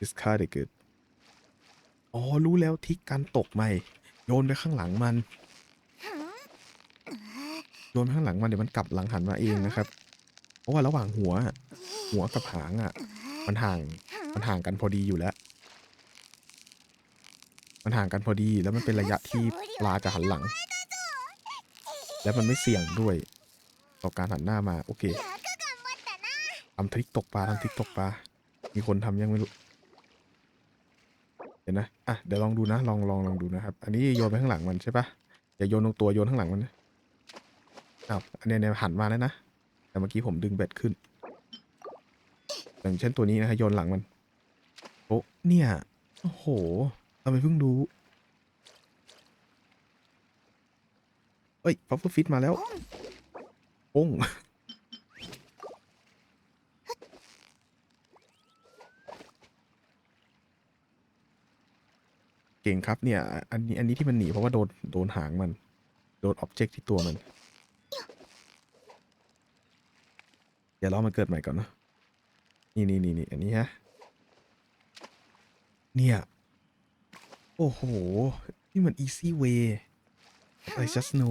discarded อ๋อ รู้แล้วทิกการตกใหม่ โยนไปข้างหลังมัน โยนไปข้างหลังมันเดี๋ยวมันกลับหลังหันมาเองนะครับ เพราะว่าระหว่างหัว หัวกับหางอะ มันห่าง มันห่างกันพอดีอยู่แล้ว มันห่างกันพอดีแล้วมันเป็นระยะที่ปลาจะหันหลัง และมันไม่เสี่ยงด้วย ต่อการหันหน้ามา โอเคทำทริกตกปลาทำทริกตกปลา มีคนทำยังไม่รู้ ห็นนะอะเดี๋ยวลองดูนะ ลองลองลองดูนะครับ อันนี้โยนไปข้างหลังมันใช่ปะอย่าโยนตรงตัวโยนข้างหลังมันนะอ้าวอันเนี้ยเนี่ยหันมาแล้วนะ แต่เมื่อกี้ผมดึงเบ็ดขึ้น อย่างเช่นตัวนี้นะฮะโยนหลังมัน โอ้เนี่ย โอ้โหทำไมเพิ่งรู้ เอ้ยพัฟเฟอร์ฟิตมาแล้วโป้ง เก่งครับเนี่ย อันนี้อันนี้ที่มันหนีเพราะว่าโดนโดนหางมัน โดนออบเจกต์ที่ตัวมัน เดี๋ยวรอมันเกิดใหม่ก่อนนะ นี่นี่นี่นี่อันนี้ฮะ เนี่ย โอ้โห นี่มัน easy way ย์ไอจัสโน